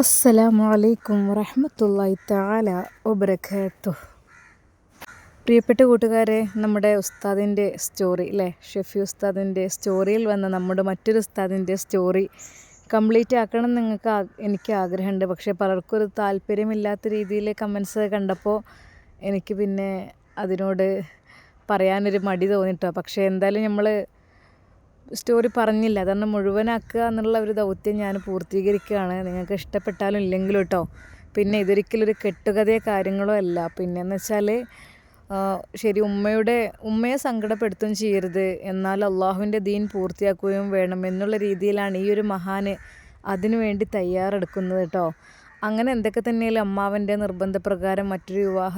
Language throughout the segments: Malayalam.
അസ്സലാമു അലൈക്കും വറഹമത്തല്ലായി താല വബറകാത്തു. പ്രിയപ്പെട്ട കൂട്ടുകാരെ നമ്മുടെ ഉസ്താദിന്റെ സ്റ്റോറി അല്ലേ? ഷെഫി ഉസ്താദിന്റെ സ്റ്റോറിയിൽ വന്ന നമ്മുടെ മറ്റൊരു ഉസ്താദിന്റെ സ്റ്റോറി കംപ്ലീറ്റ് ആക്കണം നിങ്ങൾക്ക് എനിക്ക് ആഗ്രഹമുണ്ട്. പക്ഷേ പലർക്കും ഒരു താല്പര്യമില്ലാത്ത രീതിയിൽ കമൻസ് കണ്ടപ്പോൾ എനിക്ക് പിന്നെ അതിനോട് പറയാനൊരു മടി തോന്നിട്ടോ. പക്ഷേ എന്തായാലും നമ്മൾ സ്റ്റോറി പറഞ്ഞില്ല. അതുകൊണ്ട് മുഴുവനാക്കുക എന്നുള്ള ഒരു ദൗത്യം ഞാൻ പൂർത്തീകരിക്കുകയാണ്. നിങ്ങൾക്ക് ഇഷ്ടപ്പെട്ടാലും ഇല്ലെങ്കിലും കേട്ടോ പിന്നെ ഇതൊരിക്കലും ഒരു കെട്ടുകഥയോ കാര്യങ്ങളോ അല്ല. പിന്നെന്ന് വെച്ചാൽ ശരി ഉമ്മയുടെ ഉമ്മയെ സങ്കടപ്പെടുത്തുകയും ചെയ്യരുത്. എന്നാൽ അള്ളാഹുവിന്റെ ദീൻ പൂർത്തിയാക്കുകയും വേണം എന്നുള്ള രീതിയിലാണ് ഈ ഒരു മഹാന് അതിനു വേണ്ടി തയ്യാറെടുക്കുന്നത് കേട്ടോ അങ്ങനെ എന്തൊക്കെ തന്നെയാലും അമ്മാവന്റെ നിർബന്ധപ്രകാരം മറ്റൊരു വിവാഹ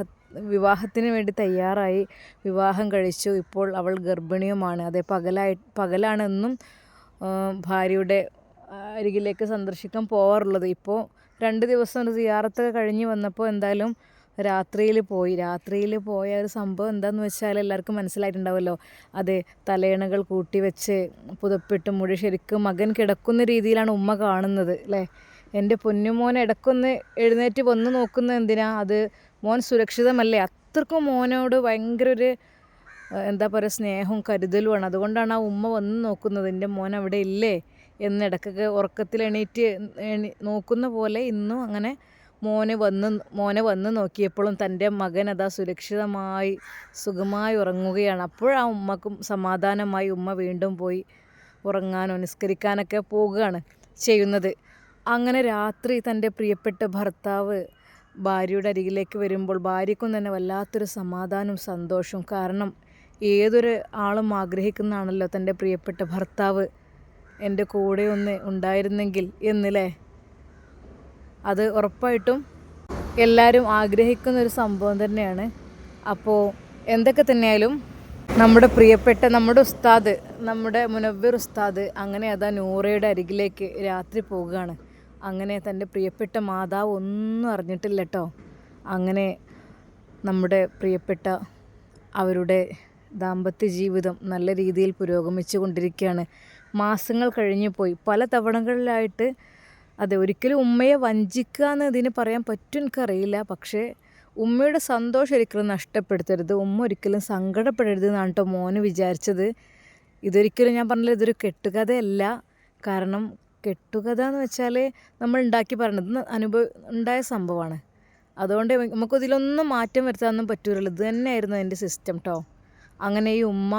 വിവാഹത്തിന് വേണ്ടി തയ്യാറായി വിവാഹം കഴിച്ചു. ഇപ്പോൾ അവൾ ഗർഭിണിയുമാണ്. അതെ പകലായി പകലാണെന്നും ഭാര്യയുടെ അരികിലേക്ക് സന്ദർശിക്കാൻ പോകാറുള്ളത് ഇപ്പോൾ രണ്ട് ദിവസം ഒരു സിയാറത്തൊക്കെ കഴിഞ്ഞ് വന്നപ്പോൾ എന്തായാലും രാത്രിയിൽ പോയി. രാത്രിയിൽ പോയ ഒരു സംഭവം എന്താണെന്ന് വെച്ചാൽ എല്ലാവർക്കും മനസ്സിലായിട്ടുണ്ടാവുമല്ലോ അതെ തലയണകൾ കൂട്ടി വെച്ച് പുതപ്പിട്ട് മുടി ശരിക്കും മകൻ കിടക്കുന്ന രീതിയിലാണ് ഉമ്മ കാണുന്നത് അല്ലേ? എന്റെ പൊന്നുമോൻ ഇടക്കൊന്ന് എഴുന്നേറ്റ് വന്ന് നോക്കുന്ന എന്തിനാ? അത് മോൻ സുരക്ഷിതമല്ലേ? അത്രക്കും മോനോട് ഭയങ്കര ഒരു എന്താ പറയുക സ്നേഹവും കരുതലുമാണ് അതുകൊണ്ടാണ് ആ ഉമ്മ വന്ന് നോക്കുന്നത് എന്റെ മോൻ അവിടെ ഇല്ലേ? എന്ന് ഉറക്കത്തിൽ എണീറ്റ് എണീ നോക്കുന്ന പോലെ ഇന്നും അങ്ങനെ മോനെ വന്ന് മോനെ വന്ന് നോക്കിയപ്പോഴും തന്റെ മകൻ അതാ സുരക്ഷിതമായി സുഖമായി ഉറങ്ങുകയാണ്. അപ്പോഴാ ഉമ്മക്കും സമാധാനമായി ഉമ്മ വീണ്ടും പോയി ഉറങ്ങാനോ നിസ്കരിക്കാനൊക്കെ പോവുകയാണ് ചെയ്യുന്നത്. അങ്ങനെ രാത്രി തന്റെ പ്രിയപ്പെട്ട ഭർത്താവ് ഭാര്യയുടെ അരികിലേക്ക് വരുമ്പോൾ ഭാര്യയ്ക്കും തന്നെ വല്ലാത്തൊരു സമാധാനവും സന്തോഷവും. കാരണം ഏതൊരു ആളും ആഗ്രഹിക്കുന്നതാണല്ലോ തന്റെ പ്രിയപ്പെട്ട ഭർത്താവ്. എന്റെ കൂടെ ഒന്ന് ഉണ്ടായിരുന്നെങ്കിൽ എന്നല്ലേ? അത് ഉറപ്പായിട്ടും എല്ലാവരും ആഗ്രഹിക്കുന്ന ഒരു സംഭവം തന്നെയാണ്. അപ്പോൾ എന്തൊക്കെ തന്നെയായാലും നമ്മുടെ പ്രിയപ്പെട്ട നമ്മുടെ ഉസ്താദ് നമ്മുടെ മുനവ്വർ ഉസ്താദ് അങ്ങനെ അതാ നൂറയുടെ അരികിലേക്ക് രാത്രി പോവുകയാണ്. അങ്ങനെ തന്റെ പ്രിയപ്പെട്ട മാതാവ് ഒന്നും അറിഞ്ഞിട്ടില്ല കേട്ടോ അങ്ങനെ നമ്മുടെ പ്രിയപ്പെട്ട അവരുടെ ദാമ്പത്യ ജീവിതം നല്ല രീതിയിൽ പുരോഗമിച്ചു കൊണ്ടിരിക്കുകയാണ്. മാസങ്ങൾ കഴിഞ്ഞു പോയി. പല തവണകളിലായിട്ട് അതെ ഒരിക്കലും ഉമ്മയെ വഞ്ചിക്കുക എന്ന് ഇതിന് പറയാൻ പറ്റും എനിക്കറിയില്ല. പക്ഷേ ഉമ്മയുടെ സന്തോഷം ഒരിക്കലും നഷ്ടപ്പെടുത്തരുത്. ഉമ്മ ഒരിക്കലും സങ്കടപ്പെടരുത് എന്നാണ് കേട്ടോ മോന് വിചാരിച്ചത്. ഇതൊരിക്കലും ഞാൻ പറഞ്ഞില്ല ഇതൊരു കെട്ടുകഥയല്ല. കാരണം കെട്ടുകഥ എന്ന് വെച്ചാൽ നമ്മൾ ഉണ്ടാക്കി പറഞ്ഞത് അനുഭവ ഉണ്ടായ സംഭവമാണ്. അതുകൊണ്ട് നമുക്ക് ഇതിലൊന്നും മാറ്റം വരുത്താനൊന്നും പറ്റൂലല്ലോ. ഇത് തന്നെയായിരുന്നു എന്റെ സിസ്റ്റം കേട്ടോ അങ്ങനെ ഈ ഉമ്മ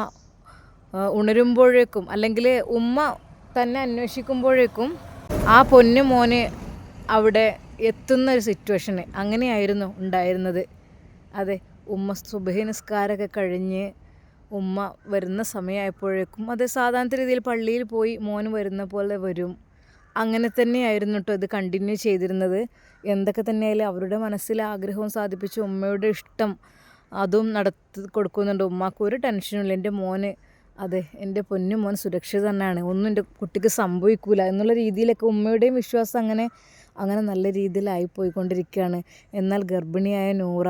ഉണരുമ്പോഴേക്കും അല്ലെങ്കിൽ ഉമ്മ തന്നെ അന്വേഷിക്കുമ്പോഴേക്കും ആ പൊന്നു മോന് അവിടെ എത്തുന്ന ഒരു സിറ്റുവേഷന് അങ്ങനെയായിരുന്നു ഉണ്ടായിരുന്നത്. അതെ ഉമ്മ സുബഹി കഴിഞ്ഞ് ഉമ്മ വരുന്ന സമയമായപ്പോഴേക്കും അത് സാധാരണ രീതിയിൽ പള്ളിയിൽ പോയി മോന് വരുന്ന പോലെ വരും. അങ്ങനെ തന്നെയായിരുന്നു കേട്ടോ ഇത് കണ്ടിന്യൂ ചെയ്തിരുന്നത്. എന്തൊക്കെ തന്നെയായാലും അവരുടെ മനസ്സിലെ ആഗ്രഹവും സാധിപ്പിച്ച് ഉമ്മയുടെ ഇഷ്ടം അതും നടത്തി കൊടുക്കുന്നുണ്ട്. ഉമ്മാക്ക് ഒരു ടെൻഷനുമില്ല എന്റെ മോന് അതെ എന്റെ പൊന്നു മോൻ സുരക്ഷിത തന്നെയാണ്. ഒന്നും എന്റെ കുട്ടിക്ക് സംഭവിക്കൂല എന്നുള്ള രീതിയിലൊക്കെ ഉമ്മയുടെയും വിശ്വാസം അങ്ങനെ അങ്ങനെ നല്ല രീതിയിലായി പോയിക്കൊണ്ടിരിക്കുകയാണ്. എന്നാൽ ഗർഭിണിയായ നൂറ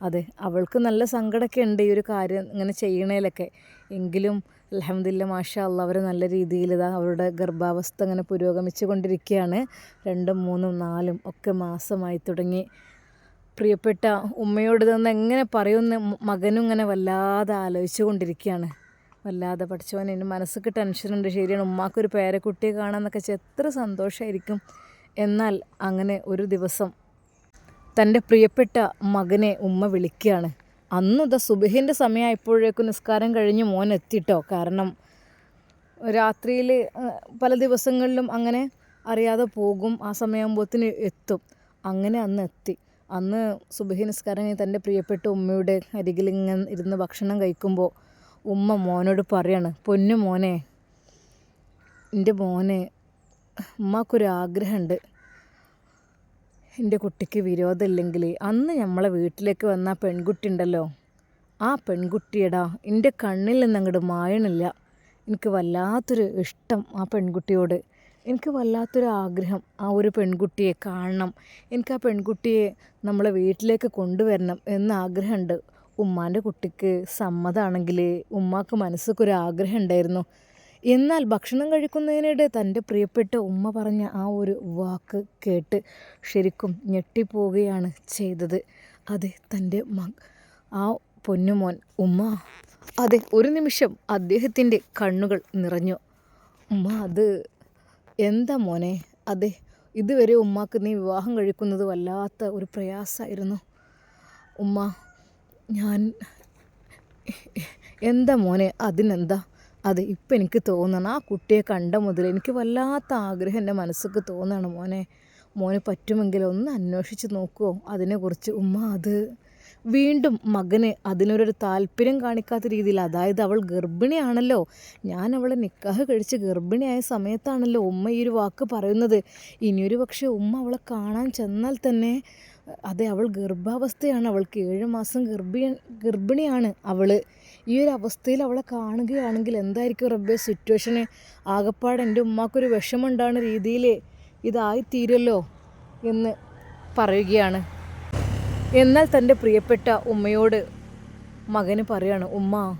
അതെ അവൾക്ക് നല്ല സങ്കടമൊക്കെ ഉണ്ട് ഈ ഒരു കാര്യം ഇങ്ങനെ ചെയ്യണേലൊക്കെ. എങ്കിലും അലഹമ്മദില്ല മാഷ അല്ല അവർ നല്ല രീതിയിൽ ഇതാ അവരുടെ ഗർഭാവസ്ഥ അങ്ങനെ പുരോഗമിച്ചു കൊണ്ടിരിക്കുകയാണ്. രണ്ടും മൂന്നും നാലും ഒക്കെ മാസമായി തുടങ്ങി. പ്രിയപ്പെട്ട ഉമ്മയോട് തന്നെ എങ്ങനെ പറയുമെന്ന് മകനും ഇങ്ങനെ വല്ലാതെ ആലോചിച്ചു കൊണ്ടിരിക്കുകയാണ്. വല്ലാതെ പഠിച്ചവൻ എന്റെ മനസ്സിക്ക് ടെൻഷനുണ്ട് ശരിയാണ് ഉമ്മാക്കൊരു പേരക്കുട്ടിയെ കാണാമെന്നൊക്കെ വെച്ചാൽ എത്ര സന്തോഷമായിരിക്കും എന്നാൽ അങ്ങനെ ഒരു ദിവസം തന്റെ പ്രിയപ്പെട്ട മകനെ ഉമ്മ വിളിക്കുകയാണ്. അന്ന് ഇതാ സുബഹിന്റെ സമയമായപ്പോഴേക്കും നിസ്കാരം കഴിഞ്ഞ് മോൻ എത്തിട്ടോ. കാരണം രാത്രിയിൽ പല ദിവസങ്ങളിലും അങ്ങനെ അറിയാതെ പോകും. ആ സമയമാകുമ്പോഴത്തിന് എത്തും. അങ്ങനെ അന്ന് എത്തി. അന്ന് സുബഹി നിസ്കാരം തന്റെ പ്രിയപ്പെട്ട ഉമ്മയുടെ അരികിൽ ഇങ്ങനെ ഇരുന്ന് ഭക്ഷണം കഴിക്കുമ്പോൾ ഉമ്മ മോനോട് പറയാണ് പൊന്നു മോനെ എന്റെ മോനെ ഉമ്മാക്കൊരു ആഗ്രഹമുണ്ട് എന്റെ കുട്ടിക്ക് വിരോധമില്ലെങ്കിൽ അന്ന് നമ്മളെ വീട്ടിലേക്ക് വന്ന പെൺകുട്ടി ഉണ്ടല്ലോ ആ പെൺകുട്ടിയടാ എന്റെ കണ്ണിൽ നിന്ന് അങ്ങോട്ട് മായണില്ല. എനിക്ക് വല്ലാത്തൊരു ഇഷ്ടം ആ പെൺകുട്ടിയോട്. എനിക്ക് വല്ലാത്തൊരു ആഗ്രഹം ആ ഒരു പെൺകുട്ടിയെ കാണണം. എനിക്ക് ആ പെൺകുട്ടിയെ നമ്മളെ വീട്ടിലേക്ക് കൊണ്ടുവരണം എന്ന് ആഗ്രഹമുണ്ട്. ഉമ്മാന്റെ കുട്ടിക്ക് സമ്മതമാണെങ്കിൽ ഉമ്മാക്ക് മനസ്സൊക്കെ ഒരു ആഗ്രഹം ഉണ്ടായിരുന്നു എന്നാൽ ഭക്ഷണം കഴിക്കുന്നതിനിടെ തന്റെ പ്രിയപ്പെട്ട ഉമ്മ പറഞ്ഞ ആ ഒരു വാക്ക് കേട്ട് ശരിക്കും ഞെട്ടിപ്പോവുകയാണ് ചെയ്തത്. അതെ തന്റെ മ ആ പൊന്നുമോൻ ഉമ്മ. അതെ ഒരു നിമിഷം അദ്ദേഹത്തിന്റെ കണ്ണുകൾ നിറഞ്ഞു. ഉമ്മ അത് എന്താ മോനെ? അതെ ഇതുവരെ ഉമ്മാക്ക് നീ വിവാഹം കഴിക്കുന്നത് വല്ലാത്ത ഒരു പ്രയാസമായിരുന്നു. ഉമ്മ ഞാൻ എന്താ മോനെ? അതിനെന്താ? അതെ ഇപ്പം എനിക്ക് തോന്നണം ആ കുട്ടിയെ കണ്ട മുതൽ എനിക്ക് വല്ലാത്ത ആഗ്രഹം എന്റെ മനസ്സിക്ക് തോന്നണം മോനെ മോന് പറ്റുമെങ്കിൽ ഒന്ന് അന്വേഷിച്ച് നോക്കുമോ അതിനെക്കുറിച്ച് ഉമ്മ അത് വീണ്ടും മകന് അതിനൊരു താല്പര്യം കാണിക്കാത്ത രീതിയിൽ അതായത് അവൾ ഗർഭിണിയാണല്ലോ. ഞാൻ അവളെ നിക്കാഹ് കഴിച്ച് ഗർഭിണിയായ സമയത്താണല്ലോ ഉമ്മ ഈ ഒരു വാക്ക് പറയുന്നത്. ഇനിയൊരു പക്ഷേ ഉമ്മ അവളെ കാണാൻ ചെന്നാൽ തന്നെ അതെ അവൾ ഗർഭാവസ്ഥയാണ്. അവൾക്ക് ഏഴ് മാസം ഗർഭിണി ഗർഭിണിയാണ് അവൾ ഈ ഒരു അവസ്ഥയിൽ അവളെ കാണുകയാണെങ്കിൽ എന്തായിരിക്കും റബ്ബേ സിറ്റുവേഷന് ആകപ്പാട് എന്റെ ഉമ്മാക്കൊരു വിഷമുണ്ടാണ് രീതിയിൽ ഇതായിത്തീരുമല്ലോ എന്ന് പറയുകയാണ്. എന്നാൽ തന്റെ പ്രിയപ്പെട്ട ഉമ്മയോട് മകന് പറയാണ് ഉമ്മ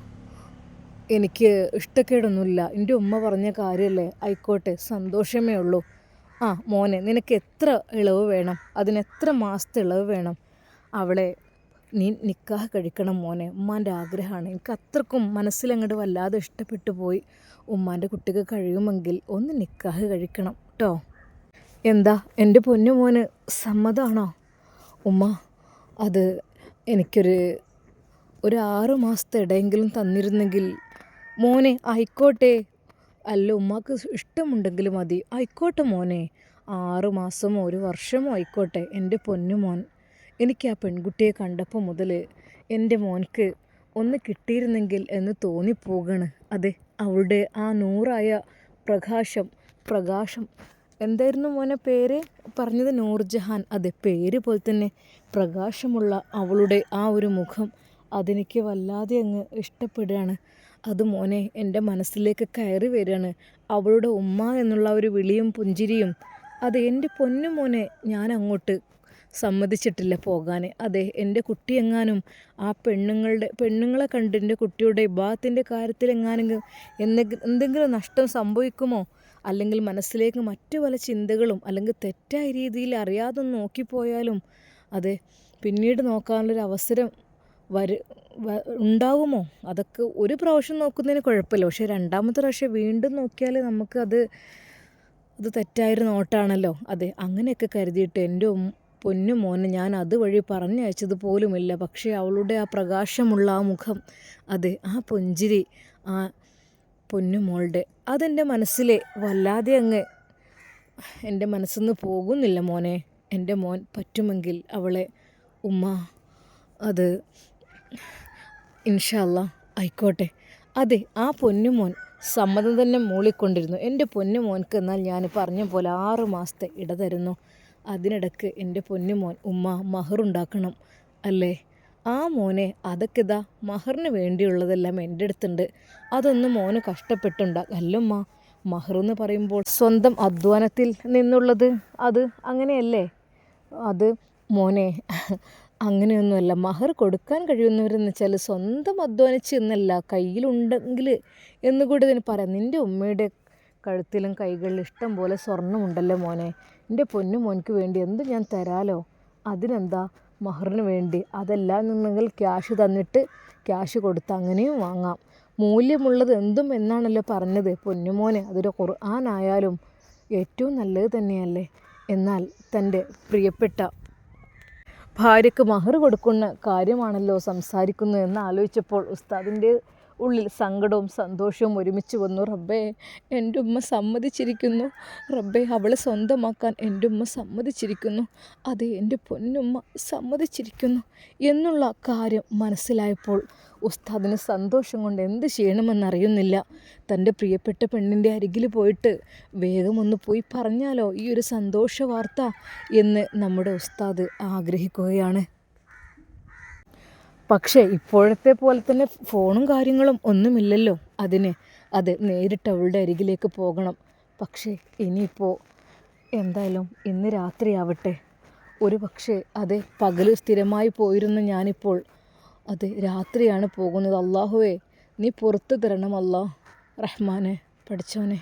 എനിക്ക് ഇഷ്ടക്കേടൊന്നുമില്ല. എന്റെ ഉമ്മ പറഞ്ഞ കാര്യമല്ലേ? ആയിക്കോട്ടെ സന്തോഷമേ ഉള്ളൂ. ആ മോനെ നിനക്ക് എത്ര ഇളവ് വേണം? അതിന് എത്ര മാസത്തെ ഇളവ് വേണം? അവളെ നീ നിക്കാഹ് കഴിക്കണം മോനെ. ഉമ്മാന്റെ ആഗ്രഹമാണ്. എനിക്ക് അത്രക്കും മനസ്സിലങ്ങോട്ട് വല്ലാതെ ഇഷ്ടപ്പെട്ടു പോയി. ഉമ്മാന്റെ കുട്ടിക്ക് കഴിയുമെങ്കിൽ ഒന്ന് നിക്കാഹ് കഴിക്കണം കേട്ടോ എന്താ? എന്റെ പൊന്നു മോന് സമ്മതമാണോ ഉമ്മ അത് എനിക്കൊരു ഒരു ആറു മാസത്തെ ഇടയെങ്കിലും തന്നിരുന്നെങ്കിൽ മോനെ ആയിക്കോട്ടെ. അല്ല ഉമ്മാക്ക് ഇഷ്ടമുണ്ടെങ്കിൽ മതി. ആയിക്കോട്ടെ മോനെ. ആറ് മാസമോ ഒരു വർഷമോ ആയിക്കോട്ടെ. എന്റെ പൊന്നു മോൻ. എനിക്ക് ആ പെൺകുട്ടിയെ കണ്ടപ്പോൾ മുതൽ എന്റെ മോൻക്ക് ഒന്ന് കിട്ടിയിരുന്നെങ്കിൽ എന്ന് തോന്നിപ്പോകണ്. അതെ അവളുടെ ആ നൂറായ പ്രകാശം പ്രകാശം. എന്തായിരുന്നു മോനെ പേര്? പറഞ്ഞത് നൂർജഹാൻ. അതെ പേര് പോലെ തന്നെ പ്രകാശമുള്ള അവളുടെ ആ ഒരു മുഖം അതെനിക്ക് വല്ലാതെ അങ്ങ് ഇഷ്ടപ്പെടുകയാണ്. അത് മോനെ എന്റെ മനസ്സിലേക്ക് കയറി വരികയാണ്. അവളുടെ ഉമ്മ എന്നുള്ള ഒരു വിളിയും പുഞ്ചിരിയും അത് എന്റെ പൊന്നു മോനെ ഞാൻ അങ്ങോട്ട് സമ്മതിച്ചിട്ടില്ല പോകാൻ. അതെ എന്റെ കുട്ടി എങ്ങാനും ആ പെണ്ണുങ്ങളുടെ പെണ്ണുങ്ങളെ കണ്ട് എന്റെ കുട്ടിയുടെ വിവാഹത്തിന്റെ കാര്യത്തിൽ എങ്ങാനും എന്തെങ്കിലും നഷ്ടം സംഭവിക്കുമോ? അല്ലെങ്കിൽ മനസ്സിലേക്ക് മറ്റു പല ചിന്തകളും അല്ലെങ്കിൽ തെറ്റായ രീതിയിൽ അറിയാതെ നോക്കിപ്പോയാലും അതെ പിന്നീട് നോക്കാനുള്ളൊരു അവസരം വരു ഉണ്ടാവുമോ? അതൊക്കെ ഒരു പ്രാവശ്യം നോക്കുന്നതിന് കുഴപ്പമില്ല. പക്ഷേ രണ്ടാമത്തെ പ്രാവശ്യം വീണ്ടും നോക്കിയാൽ നമുക്ക് അത് അത് തെറ്റായൊരു നോട്ടാണല്ലോ. അതെ അങ്ങനെയൊക്കെ കരുതിയിട്ട് എന്റെ പൊന്നു മോനെ ഞാൻ അതുവഴി പറഞ്ഞയച്ചത് പോലുമില്ല. പക്ഷേ അവളുടെ ആ പ്രകാശമുള്ള ആ മുഖം അതെ ആ പുഞ്ചിരി ആ പൊന്നു മോളുടെ അതെന്റെ മനസ്സിലെ വല്ലാതെ അങ്ങ് എന്റെ മനസ്സൊന്ന് പോകുന്നില്ല മോനെ. എന്റെ മോൻ പറ്റുമെങ്കിൽ അവളെ ഉമ്മ അത് ഇൻഷല്ല ആയിക്കോട്ടെ. അതെ ആ പൊന്നുമോൻ സമ്മതം തന്നെ മൂളിക്കൊണ്ടിരുന്നു. എന്റെ പൊന്നുമോൻക്ക് എന്നാൽ ഞാൻ പറഞ്ഞ പോലെ ആറ് മാസത്തെ ഇട തരുന്നു. അതിനിടക്ക് എന്റെ പൊന്നുമോൻ ഉമ്മ മഹറുണ്ടാക്കണം അല്ലേ? ആ മോനെ അതൊക്കെ ഇതാ മഹറിന് വേണ്ടിയുള്ളതെല്ലാം എന്റെ അടുത്തുണ്ട്. അതൊന്നും മോന് കഷ്ടപ്പെട്ടുണ്ടാകും അല്ലമ്മ മഹർ എന്ന് പറയുമ്പോൾ സ്വന്തം അധ്വാനത്തിൽ നിന്നുള്ളത് അത് അങ്ങനെയല്ലേ? അത് മോനെ അങ്ങനെയൊന്നുമല്ല. മഹർ കൊടുക്കാൻ കഴിയുന്നവരെന്ന് വെച്ചാൽ സ്വന്തം അധ്വാനിച്ച് എന്നല്ല കയ്യിലുണ്ടെങ്കിൽ എന്നുകൂടി ഇതിന് പറയാം. നിന്റെ ഉമ്മയുടെ കഴുത്തിലും കൈകളിലും ഇഷ്ടം പോലെ സ്വർണമുണ്ടല്ലോ മോനെ? എന്റെ പൊന്നു മോനക്ക് വേണ്ടി എന്ത് ഞാൻ തരാലോ? അതിനെന്താ? മഹറിന് വേണ്ടി. അതെല്ലാം നിന്നെങ്കിൽ ക്യാഷ് തന്നിട്ട് ക്യാഷ് കൊടുത്ത് അങ്ങനെയും വാങ്ങാം. മൂല്യമുള്ളത് എന്തും എന്നാണല്ലോ പറഞ്ഞത് പൊന്നുമോനെ അതൊരു ഖുർആാനായാലും ഏറ്റവും നല്ലത് തന്നെയല്ലേ? എന്നാൽ തന്റെ പ്രിയപ്പെട്ട ഭാര്യയ്ക്ക് മഹർ കൊടുക്കുന്ന കാര്യമാണല്ലോ സംസാരിക്കുന്നത് എന്ന് ആലോചിച്ചപ്പോൾ ഉസ്താദിന്റെ ഉള്ളിൽ സങ്കടവും സന്തോഷവും ഒരുമിച്ച് വന്നു. റബ്ബേ എന്റെ ഉമ്മ സമ്മതിച്ചിരിക്കുന്നു. റബ്ബേ അവളെ സ്വന്തമാക്കാൻ എന്റെ ഉമ്മ സമ്മതിച്ചിരിക്കുന്നു. അതെ എന്റെ പൊന്നുമ്മ സമ്മതിച്ചിരിക്കുന്നു എന്നുള്ള കാര്യം മനസ്സിലായപ്പോൾ ഉസ്താദിന് സന്തോഷം കൊണ്ട് എന്ത് ചെയ്യണമെന്നറിയുന്നില്ല. തന്റെ പ്രിയപ്പെട്ട പെണ്ണിന്റെ അരികിൽ പോയിട്ട് വേഗം ഒന്ന് പോയി പറഞ്ഞാലോ ഈ ഒരു സന്തോഷ വാർത്ത എന്ന് നമ്മുടെ ഉസ്താദ് ആഗ്രഹിക്കുകയാണ്. പക്ഷേ ഇപ്പോഴത്തെ പോലെ തന്നെ ഫോണും കാര്യങ്ങളും ഒന്നുമില്ലല്ലോ അതിന്. അത് നേരിട്ട് അവളുടെ അരികിലേക്ക് പോകണം. പക്ഷേ ഇനിയിപ്പോൾ എന്തായാലും ഇന്ന് രാത്രിയാവട്ടെ. ഒരു പക്ഷേ അത് പകൽ സ്ഥിരമായി പോയിരുന്ന ഞാനിപ്പോൾ. അത് രാത്രിയാണ് പോകുന്നത്. അള്ളാഹുവേ നീ പുറത്തു തരണം അല്ലാ. റഹ്മാനെ പഠിച്ചോനെ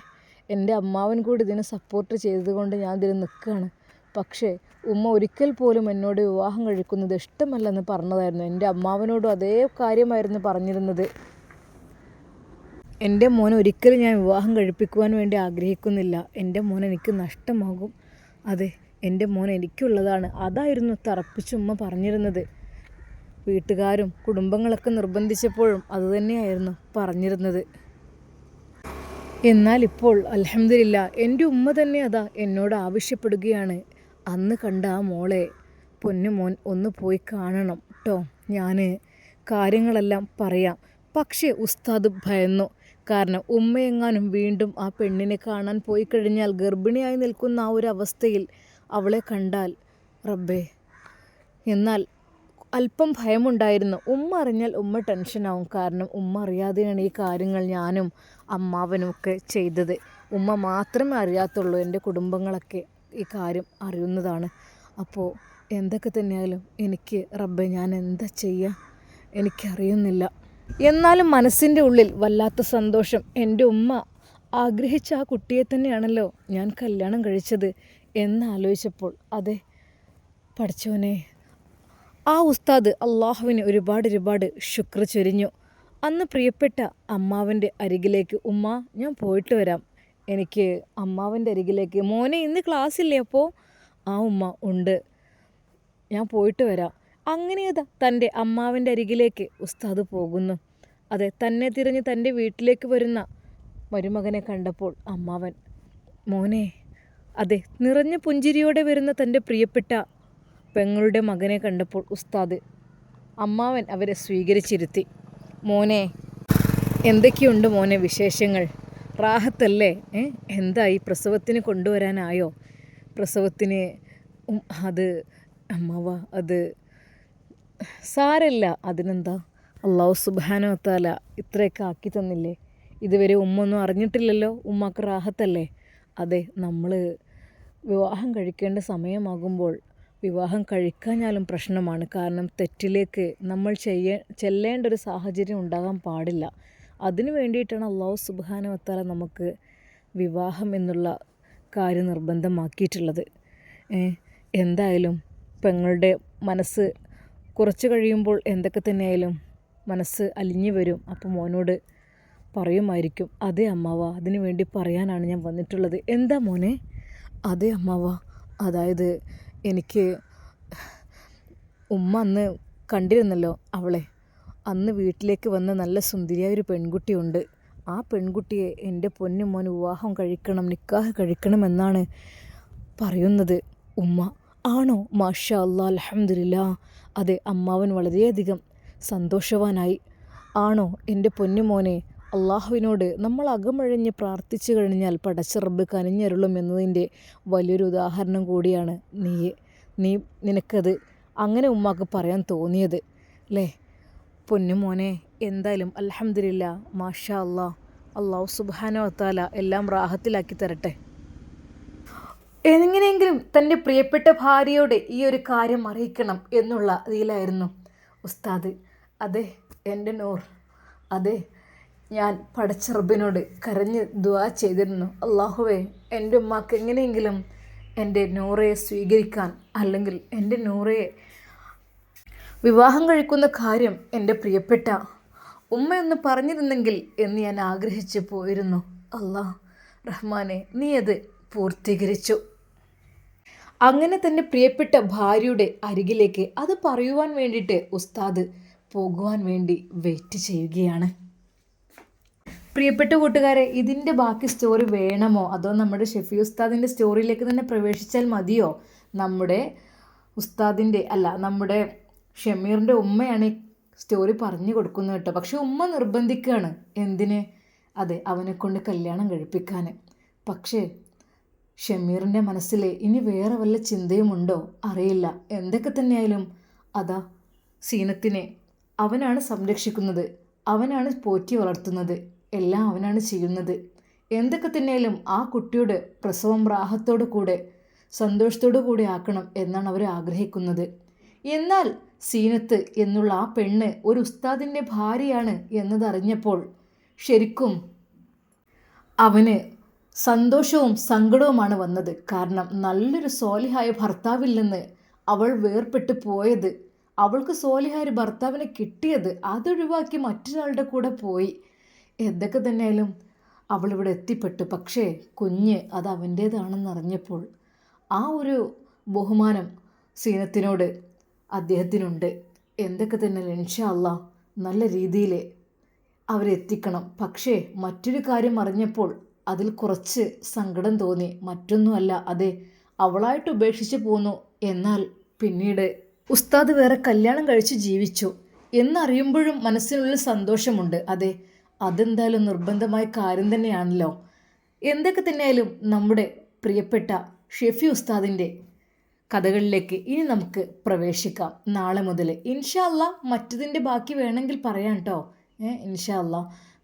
എന്റെ അമ്മാവൻ കൂടി ഇതിനെ സപ്പോർട്ട് ചെയ്തതുകൊണ്ട് ഞാൻ ഇതിൽ നിൽക്കുകയാണ് പക്ഷേ ഉമ്മ ഒരിക്കൽ പോലും എന്നോട് വിവാഹം കഴിക്കുന്നത് ഇഷ്ടമല്ലെന്ന് പറഞ്ഞതായിരുന്നു. എന്റെ അമ്മാവനോടും അതേ കാര്യമായിരുന്നു പറഞ്ഞിരുന്നത്. എന്റെ മോൻ ഒരിക്കലും ഞാൻ വിവാഹം കഴിപ്പിക്കുവാൻ വേണ്ടി ആഗ്രഹിക്കുന്നില്ല. എന്റെ മോൻ എനിക്ക് നഷ്ടമാകും. അതെ എന്റെ മോൻ എനിക്കുള്ളതാണ്. അതായിരുന്നു തറപ്പിച്ചുമ്മ പറഞ്ഞിരുന്നത്. വീട്ടുകാരും കുടുംബങ്ങളൊക്കെ നിർബന്ധിച്ചപ്പോഴും അതുതന്നെയായിരുന്നു പറഞ്ഞിരുന്നത്. എന്നാൽ ഇപ്പോൾ അലഹമില്ല എന്റെ ഉമ്മ തന്നെ അതാ എന്നോട് ആവശ്യപ്പെടുകയാണ്. അന്ന് കണ്ട ആ മോളെ പൊന്നുമോൻ ഒന്ന് പോയി കാണണം കേട്ടോ ഞാൻ കാര്യങ്ങളെല്ലാം പറയാം. പക്ഷേ ഉസ്താദ് ഭയന്നു. കാരണം ഉമ്മയെങ്ങാനും വീണ്ടും ആ പെണ്ണിനെ കാണാൻ പോയി കഴിഞ്ഞാൽ ഗർഭിണിയായി നിൽക്കുന്ന ആ ഒരു അവസ്ഥയിൽ അവളെ കണ്ടാൽ റബ്ബേ. എന്നാൽ അല്പം ഭയമുണ്ടായിരുന്നു. ഉമ്മ അറിഞ്ഞാൽ ഉമ്മ ടെൻഷനാവും. കാരണം ഉമ്മ അറിയാതെയാണ് ഈ കാര്യങ്ങൾ ഞാനും അമ്മാവനും ഒക്കെ ചെയ്തത്. ഉമ്മ മാത്രമേ അറിയാത്തുള്ളൂ എന്റെ കുടുംബങ്ങളൊക്കെ. ഈ കാര്യം അറിയുന്നതാണ്. അപ്പോൾ എന്തൊക്കെ തന്നെയായാലും എനിക്ക് റബ്ബെ ഞാൻ എന്താ ചെയ്യുക എനിക്കറിയുന്നില്ല. എന്നാലും മനസ്സിന്റെ ഉള്ളിൽ വല്ലാത്ത സന്തോഷം എന്റെ ഉമ്മ ആഗ്രഹിച്ച ആ കുട്ടിയെ തന്നെയാണല്ലോ ഞാൻ കല്യാണം കഴിച്ചത് എന്നാലോചിച്ചപ്പോൾ. അതെ പഠിച്ചവനെ. ആ ഉസ്താദ് അള്ളാഹുവിന് ഒരുപാട് ഒരുപാട് ശുക്ർ ചൊരിഞ്ഞു. അന്ന് പ്രിയപ്പെട്ട അമ്മാവന്റെ അരികിലേക്ക് ഉമ്മ ഞാൻ പോയിട്ട് വരാം. എനിക്ക് അമ്മാവന്റെ അരികിലേക്ക് മോനെ ഇന്ന് ക്ലാസ്സില്ലേ അപ്പോൾ ആ ഉമ്മ ഉണ്ട്. ഞാൻ പോയിട്ട് വരാം. അങ്ങനെയതാ തന്റെ അമ്മാവന്റെ അരികിലേക്ക് ഉസ്താദ് പോകുന്നു. അതെ തന്നെ തിരിഞ്ഞ് തന്റെ വീട്ടിലേക്ക് വരുന്ന മരുമകനെ കണ്ടപ്പോൾ അമ്മാവൻ മോനെ അതെ നിറഞ്ഞ പുഞ്ചിരിയോടെ വരുന്ന തന്റെ പ്രിയപ്പെട്ട പെങ്ങളുടെ മകനെ കണ്ടപ്പോൾ ഉസ്താദ് അമ്മാവൻ അവരെ സ്വീകരിച്ചിരുത്തി. മോനെ എന്തൊക്കെയുണ്ട് മോനെ വിശേഷങ്ങൾ? റാഹത്തല്ലേ എന്താ എന്തായി പ്രസവത്തിന് കൊണ്ടുവരാനായോ? പ്രസവത്തിന് അത് അമ്മവ അത് സാരല്ല. അതിനെന്താ? അള്ളാഹു സുബാനോ താല ഇത്രയൊക്കെ ആക്കി തന്നില്ലേ? ഇതുവരെ ഉമ്മ ഒന്നും അറിഞ്ഞിട്ടില്ലല്ലോ? ഉമ്മാക്ക് റാഹത്തല്ലേ? അതെ നമ്മൾ വിവാഹം കഴിക്കേണ്ട സമയമാകുമ്പോൾ വിവാഹം കഴിക്കാഞ്ഞാലും പ്രശ്നമാണ്. കാരണം തെറ്റിലേക്ക് നമ്മൾ ചെയ്യേ ചെല്ലേണ്ട ഒരു സാഹചര്യം ഉണ്ടാകാൻ പാടില്ല. അതിനു വേണ്ടിയിട്ടാണ് അള്ളാഹു സുബാനവത്താല നമുക്ക് വിവാഹം എന്നുള്ള കാര്യം നിർബന്ധമാക്കിയിട്ടുള്ളത്. എന്തായാലും പെങ്ങളുടെ മനസ്സ് കുറച്ച് കഴിയുമ്പോൾ എന്തൊക്കെ തന്നെയായാലും മനസ്സ് അലിഞ്ഞു വരും. അപ്പോൾ മോനോട് പറയുമായിരിക്കും അതേ അമ്മാവ അതിനു വേണ്ടി പറയാനാണ് ഞാൻ വന്നിട്ടുള്ളത്. എന്താ മോനെ? അതേ അമ്മാവ അതായത് എനിക്ക് ഉമ്മ അന്ന് കണ്ടിരുന്നല്ലോ അവളെ. അന്ന് വീട്ടിലേക്ക് വന്ന നല്ല സുന്ദരിയായ ഒരു പെൺകുട്ടിയുണ്ട്. ആ പെൺകുട്ടിയെ എന്റെ പൊന്നുമോൻ വിവാഹം കഴിക്കണം നിക്കാഹ് കഴിക്കണമെന്നാണ് പറയുന്നത്. ഉമ്മ ആണോ? മാഷാ അല്ലാ അലഹമില്ല അതെ അമ്മാവൻ വളരെയധികം സന്തോഷവാനായി. ആണോ? എന്റെ പൊന്നുമോനെ അള്ളാഹുവിനോട് നമ്മൾ അകമഴിഞ്ഞ് പ്രാർത്ഥിച്ചു കഴിഞ്ഞാൽ പടച്ച റബ്ബ് കനിഞ്ഞരുളും എന്നതിന്റെ വലിയൊരു ഉദാഹരണം കൂടിയാണ് നീ നീ നിനക്കത്. അങ്ങനെ ഉമ്മാക്ക് പറയാൻ തോന്നിയത് അല്ലേ പൊന്നുമോനെ എന്തായാലും അലഹമില്ല മാഷാ അല്ലാ അള്ളാഹു സുബാനോ താല എല്ലാം റാഹത്തിലാക്കി തരട്ടെ. എങ്ങനെയെങ്കിലും തന്റെ പ്രിയപ്പെട്ട ഭാര്യയോട് ഈ ഒരു കാര്യം അറിയിക്കണം എന്നുള്ള ഇതിലായിരുന്നു. ഉസ്താദ് അതെ എന്റെ നൂർ അതെ ഞാൻ പടച്ചറബിനോട് കരഞ്ഞ് ദുവാ ചെയ്തിരുന്നു. അള്ളാഹുവേ എന്റെ ഉമ്മാക്ക് എങ്ങനെയെങ്കിലും എന്റെ നൂറയെ സ്വീകരിക്കാൻ അല്ലെങ്കിൽ എന്റെ നൂറയെ വിവാഹം കഴിക്കുന്ന കാര്യം എന്റെ പ്രിയപ്പെട്ട ഉമ്മയൊന്ന് പറഞ്ഞിരുന്നെങ്കിൽ എന്ന് ഞാൻ ആഗ്രഹിച്ചു പോയിരുന്നു. അല്ലാ റഹ്മാനെ നീ അത് പൂർത്തീകരിച്ചു. അങ്ങനെ തന്നെ പ്രിയപ്പെട്ട ഭാര്യയുടെ അരികിലേക്ക് അത് പറയുവാൻ വേണ്ടിയിട്ട് ഉസ്താദ് പോകുവാൻ വേണ്ടി വെയിറ്റ് ചെയ്യുകയാണ്. പ്രിയപ്പെട്ട കൂട്ടുകാരെ ഇതിന്റെ ബാക്കി സ്റ്റോറി വേണമോ? അതോ നമ്മുടെ ഷെഫി ഉസ്താദിന്റെ സ്റ്റോറിയിലേക്ക് തന്നെ പ്രവേശിച്ചാൽ മതിയോ? നമ്മുടെ ഉസ്താദിന്റെ അല്ല നമ്മുടെ ഷമീറിന്റെ ഉമ്മയാണ് ഈ സ്റ്റോറി പറഞ്ഞു കൊടുക്കുന്നത് കേട്ടോ. പക്ഷെ ഉമ്മ നിർബന്ധിക്കുകയാണ്. എന്തിന്? അതെ അവനെ കൊണ്ട് കല്യാണം കഴിപ്പിക്കാൻ പക്ഷേ ഷമീറിന്റെ മനസ്സിൽ ഇനി വേറെ വല്ല ചിന്തയുമുണ്ടോ? അറിയില്ല. എന്തൊക്കെ തന്നെയായാലും അതാ സീനത്തിനെ അവനാണ് സംരക്ഷിക്കുന്നത്. അവനാണ് പോറ്റി വളർത്തുന്നത്. എല്ലാം അവനാണ് ചെയ്യുന്നത്. എന്തൊക്കെ തന്നെയാലും ആ കുട്ടിയുടെ പ്രസവം റാഹത്തോടു കൂടെ സന്തോഷത്തോടു കൂടി ആക്കണം എന്നാണ് അവർ ആഗ്രഹിക്കുന്നത്. എന്നാൽ സീനത്ത് എന്നുള്ള ആ പെണ്ണ് ഒരു ഉസ്താദിന്റെ ഭാര്യയാണ് എന്നതറിഞ്ഞപ്പോൾ ശരിക്കും അവന് സന്തോഷവും സങ്കടവുമാണ് വന്നത്. കാരണം നല്ലൊരു സോലിഹായ ഭർത്താവിൽ നിന്ന് അവൾ വേർപെട്ട് പോയത് അവൾക്ക് സോലിഹായ ഒരു ഭർത്താവിനെ കിട്ടിയത് അതൊഴിവാക്കി മറ്റൊരാളുടെ കൂടെ പോയി. എന്തൊക്കെ തന്നെയാലും അവളിവിടെ എത്തിപ്പെട്ടു. പക്ഷേ കുഞ്ഞ് അത് അവന്റേതാണെന്നറിഞ്ഞപ്പോൾ ആ ഒരു ബഹുമാനം സീനത്തിനോട് അദ്ദേഹത്തിനുണ്ട്. എന്തൊക്കെ തന്നെ ഇൻഷാ അല്ലാ നല്ല രീതിയിൽ അവരെത്തിക്കണം. പക്ഷേ മറ്റൊരു കാര്യം അറിഞ്ഞപ്പോൾ അതിൽ കുറച്ച് സങ്കടം തോന്നി. മറ്റൊന്നുമല്ല അതെ അവളായിട്ട് ഉപേക്ഷിച്ച് പോന്നു. എന്നാൽ പിന്നീട് ഉസ്താദ് വേറെ കല്യാണം കഴിച്ച് ജീവിച്ചു. എന്നറിയുമ്പോഴും മനസ്സിനുള്ളിൽ സന്തോഷമുണ്ട്. അതെ അതെന്തായാലും നിർബന്ധമായ കാര്യം തന്നെയാണല്ലോ. എന്തൊക്കെ തന്നെയായാലും നമ്മുടെ പ്രിയപ്പെട്ട ഷെഫി ഉസ്താദിന്റെ കഥകളിലേക്ക് ഇനി നമുക്ക് പ്രവേശിക്കാം. നാളെ മുതൽ. ഇൻഷാ അല്ലാ മറ്റതിന്റെ ബാക്കി വേണമെങ്കിൽ പറയാം കേട്ടോ ഇൻഷാ അല്ലാ.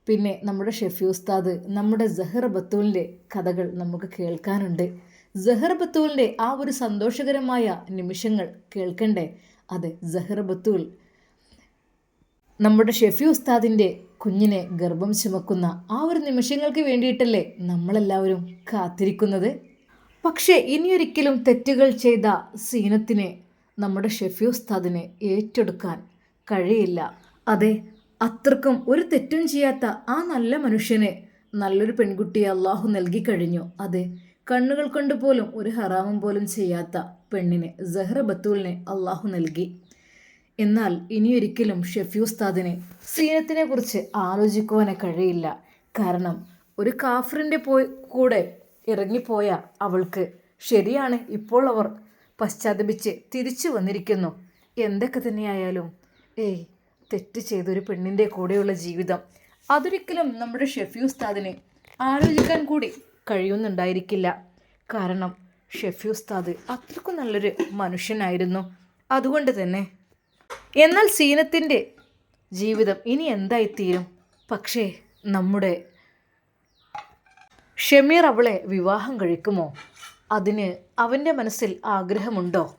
പിന്നെ നമ്മുടെ ഷെഫി ഉസ്താദ് നമ്മുടെ ജഹർ ബത്തൂലിന്റെ കഥകൾ നമുക്ക് കേൾക്കാനുണ്ട്. ജഹർ ബത്തൂലിന്റെ ആ ഒരു സന്തോഷകരമായ നിമിഷങ്ങൾ കേൾക്കണ്ടേ? അതെ ജഹർ ബത്തൂൽ. നമ്മുടെ ഷെഫി ഉസ്താദിന്റെ കുഞ്ഞിനെ ഗർഭം ചുമക്കുന്ന ആ ഒരു നിമിഷങ്ങൾക്ക് വേണ്ടിയിട്ടല്ലേ നമ്മളെല്ലാവരും കാത്തിരിക്കുന്നത്? പക്ഷേ ഇനിയൊരിക്കലും തെറ്റുകൾ ചെയ്ത സീനത്തിനെ നമ്മുടെ ഷെഫി ഉസ്താദിനെ ഏറ്റെടുക്കാൻ കഴിയില്ല. അതെ അത്രക്കും ഒരു തെറ്റും ചെയ്യാത്ത ആ നല്ല മനുഷ്യനെ നല്ലൊരു പെൺകുട്ടി അള്ളാഹു നൽകി കഴിഞ്ഞു. അതെ കണ്ണുകൾ കൊണ്ട് പോലും ഒരു ഹറാമും പോലും ചെയ്യാത്ത പെണ്ണിനെ സഹ്റ ബത്തൂലിനെ അള്ളാഹു നൽകി. എന്നാൽ ഇനിയൊരിക്കലും ഷെഫി ഉസ്താദിനെ സീനത്തിനെ കുറിച്ച് ആലോചിക്കുവാനേ കഴിയില്ല. കാരണം ഒരു കാഫറിന്റെ പോയി കൂടെ ഇറങ്ങിപ്പോയ അവൾക്ക്. ശരിയാണ് ഇപ്പോൾ അവർ പശ്ചാത്തപിച്ച് തിരിച്ചു വന്നിരിക്കുന്നു. എന്തൊക്കെ തന്നെയായാലും. ഏയ് തെറ്റ് ചെയ്തൊരു പെണ്ണിന്റെ കൂടെയുള്ള ജീവിതം. അതൊരിക്കലും നമ്മുടെ ഷെഫി ഉസ്താദിനെ ആലോചിക്കാൻ കൂടി കഴിയുന്നുണ്ടായിരിക്കില്ല. കാരണം ഷെഫി ഉസ്താദ് അത്രക്കും നല്ലൊരു മനുഷ്യനായിരുന്നു. അതുകൊണ്ട് തന്നെ. എന്നാൽ സീനത്തിന്റെ ജീവിതം ഇനി എന്തായിത്തീരും? പക്ഷേ നമ്മുടെ ഷമീർ അവളെ വിവാഹം കഴിക്കുമോ? അതിന് അവന്റെ മനസ്സിൽ ആഗ്രഹമുണ്ടോ?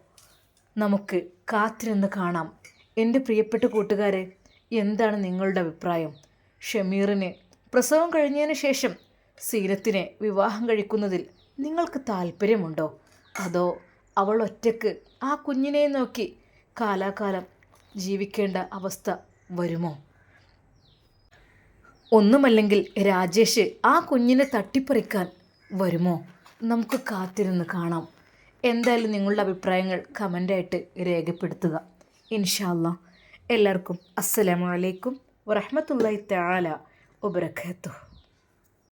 നമുക്ക് കാത്തിരുന്ന് കാണാം. എന്റെ പ്രിയപ്പെട്ട കൂട്ടുകാരെ എന്താണ് നിങ്ങളുടെ അഭിപ്രായം? ഷമീറിന് പ്രസവം കഴിഞ്ഞതിന് ശേഷം സീനത്തിനെ വിവാഹം കഴിക്കുന്നതിൽ നിങ്ങൾക്ക് താല്പര്യമുണ്ടോ അതോ അവൾ ഒറ്റയ്ക്ക് ആ കുഞ്ഞിനെ നോക്കി കാലാകാലം ജീവിക്കേണ്ട അവസ്ഥ വരുമോ? ഒന്നുമല്ലെങ്കിൽ രാജേഷ് ആ കുഞ്ഞിനെ തട്ടിപ്പറിക്കാൻ വരുമോ? നമുക്ക് കാത്തിരുന്ന് കാണാം. എന്തായാലും നിങ്ങളുടെ അഭിപ്രായങ്ങൾ കമന്റായിട്ട് രേഖപ്പെടുത്തുക. ഇൻഷാല്ല എല്ലാവർക്കും അസ്സലാമലൈക്കും വറഹമത്തല്ലാ തആല വബറകാതുഹു.